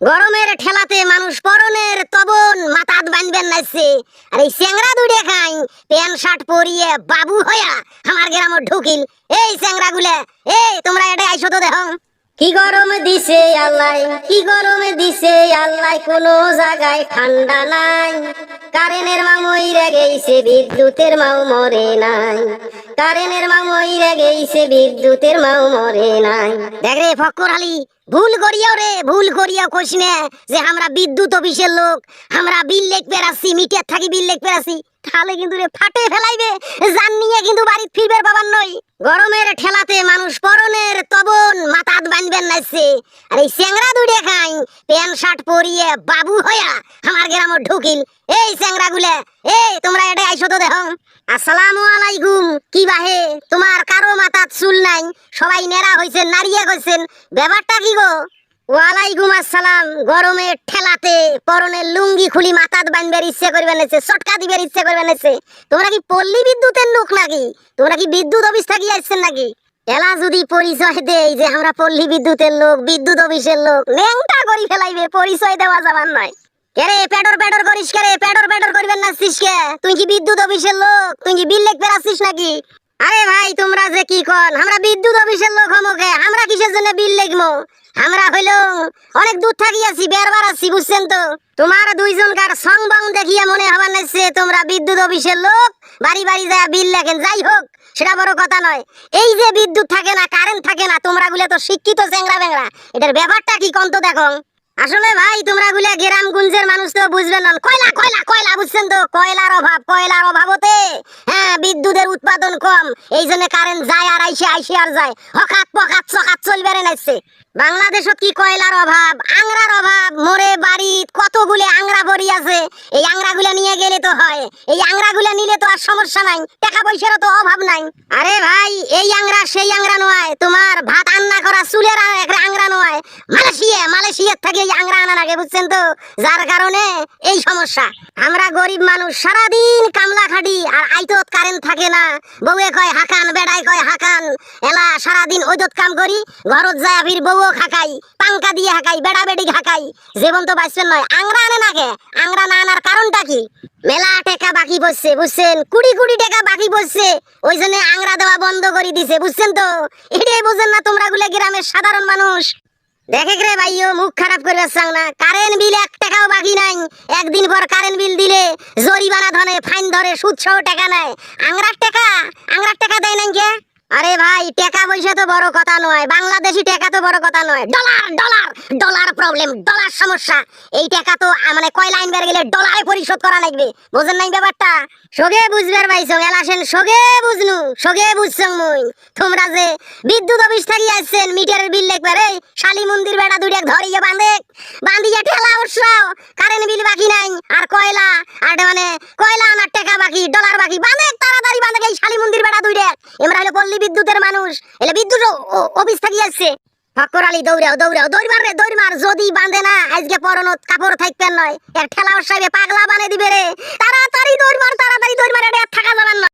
গরমের ঠেলাতে মানুষ পরনের তবন, মাথাত বানবেন নাইছে। আর এই চেংরা দুড়ে খাই, প্যান্ট, শার্ট পরিয়ে বাবু হইয়া আমার গ্রামে ঢুকিল। এই চেংরা গুলে এই তোমরা এটা আইসো তো দেখো। কি গরম দিছে আল্লাহ, কি গরম দিছে আল্লাহ, কোনো জায়গায় ঠান্ডা নাই। কারেনের মা মইরা গেইছে, বিদ্যুতের মাও মরে নাই। কারেনের মা মইরা গেইছে, বিদ্যুতের মাও মরে নাই। দেখ রে ফক্কর আলী, ভুল করিয়াও রে, ভুল করিয়াও কইস না যে আমরা বিদ্যুৎ অফিসের লোক, আমরা বিল লেখ পেরাছি মিটার থাকি বিল লেখ পেরাছি তাহলে কিন্তু রে ফাটে ফেলাইবে জান নিয়ে কিন্তু বাড়ি ফিরবে বাবার নই। গরমের ঠেলাতে মানুষ পরনের তবন, মাথাত বানবেন নাইছে। আর এই চেংরা দুড়ে খাই, প্যান্ট শার্ট পরিয়ে বাবু হইয়া আমার গ্রামে ঢুকিল। এই এই, তোমরা আইসো তো আলাইকুম, কি বাহে? তোমার কারও মাথাত চুল নাই, সবাই নারিয়া ব্যাপারটা কি গো? ওয়ালাইকুম আসসালাম ঠেলাতে লুঙ্গি খুলি মাথাত বানবার ইচ্ছে করবে নেছে, চটকা দিবার ইচ্ছে করবে নেছে। তোমরা কি পল্লী বিদ্যুতের লোক নাকি? তোমরা কি বিদ্যুৎ অফিস থাকি আসছেন নাকি? এলা যদি পরিচয় দেই যে আমরা পল্লী বিদ্যুতের লোক, বিদ্যুৎ অফিসের লোক, ন্যাংটা করি ফেলাইবে, পরিচয় দেওয়া যাবার নয় পেটর করিস কেরে পেটর পেটর করবেন না কে? তুই কি বিদ্যুৎ অফিসের লোক? তুই কি বিল নাকি? আরে ভাই, তোমরা যে কি আমরা বিদ্যুৎ অফিসের লোক হমকে আমরা কিসের জন্য বিল আমরা হইল অনেক দূর থাকি আছি, বেরবার আছি, বুঝছেন তো? তোমার দুইজনকার সং বং দেখিয়ে মনে হবার নাইছে তোমরা বিদ্যুৎ অফিসের লোক, বাড়ি বাড়ি যায় বিল লেখেন। যাই হোক, সেটা বড় কথা নয়। এই যে বিদ্যুৎ থাকে না কারেন্ট থাকে না তোমরা গুলো তো শিক্ষিত চেংরা বেংরা এটার ব্যাপারটা কি কন্ত দেখো? আসলে ভাই, তোমরা গুলা গ্রাম গুঞ্জের মানুষ তো বুঝবেন না। কয়লা কয়লা কয়লা, বুঝছেন তো? কয়লার অভাব, কয়লার অভাবতে। হ্যাঁ বিদ্যুতের উৎপাদন কম। এই জন্য কারেন্ট যায় আর আইসে আইসে আর যায়। হকাত পকাত, চকাত চলবে নাইছে। বাংলাদেশত কি কয়লার অভাব? আংরার অভাব। মোরে বাড়ি কতগুলি আংরা ভরি আছে? এই আংরাগুলা নিয়ে গেলে তো হয়। এই আংরাগুলা নিলে তো আর সমস্যা নাই। টাকা পয়সারও তো অভাব নাই। আরে ভাই, এই আংরা, সেই আংরা নয়। তোমার ভাত রান্না করা চুলের মালয়েশিয়া, মালয়েশিয়ার থেকে আংরা আনা লাগে, বুঝছেন তো? যার কারণে এই সমস্যা। আমরা গরিব মানুষ, সারাদিন কামলা খাটি আর আইতত কারেন্ট থাকে না। বউয়ে কয়, হাকান বেড়াই কয়, হাকান। এলা, সারাদিন ওইদত কাম করি, ঘরত যায় ফির বউও খাকাই পাঙ্কা দিয়ে হাকাই বেড়া বেড়ি হাকাই। জীবন তো বাঁচবেন নয় আংরা আনে না কে আংরা না আনার কারণটা কি? মেলা টাকা বাকি পড়ছে, বুঝছেন? কুড়ি কুড়ি টাকা বাকি পড়ছে। ওই জন্য আংরা দেওয়া বন্ধ করে দিছে, বুঝছেন তো? এটাই বুঝেন না তোমরা গুলো গ্রামের সাধারণ মানুষ। দেখে রে ভাইও, মুখ খারাপ করে চাং না। কারেন্ট বিল এক টাকাও বাকি নাই। একদিন পর কারেন্ট বিল দিলে জরিমানা ধরে ফাইন ধরে সুদ সহ টাকা নেয়। আংরার টাকা? আংরার টাকা দেয় নাই কে? আরে ভাই, টাকা পয়সা তো বড় কথা নয়, বাংলাদেশি টাকা তো বড় কথা নয়। Dollar dollar dollar problem dollar সমস্যা। এই টাকা তো মানে কয় লাইন বের গেলে ডলারে পরিশোধ করা লাগবে? বুঝেন নাই ব্যাপারটা? সগে বুঝবার পাইছো এলাসেন সগে বুঝনু, সগে বুঝছং মুই। তোমরা যে বিদ্যুৎ অফিস থাকি আসছেন মিটারের বিল লেখবে, রে, শালি মন্দির বেড়া দুইটা ধরিয়ে বাঁধে, বাঁধিয়ে ঠেলা উৎসাও কারেন্ট বিল বাকি নাই, আর কয়লা, আর মানে কয়লা আনার টাকা বাকি, ডলার বাকি, বাঁধে, তাড়াতাড়ি বাঁধে, এই শালি মন্দির বেড়া দুইটা। আমরা হলো পল্লী বিদ্যুতের মানুষ। এলে বিদ্যুৎ অফিস থাকি আসছে। ফক্কর আলী, দৌড়াও দৌড়াও দৌড় মার রে, দৌড় মার, যদি বাঁধে না, আজকে পরনত কাপড় থাকবেন নয়। এক ঠেলা সাহেবে পাগলা বানিয়ে দিবে রে। তাড়াতাড়ি দৌড় মার, তাড়াতাড়ি দৌড় মার এটা থাকা যাবেন না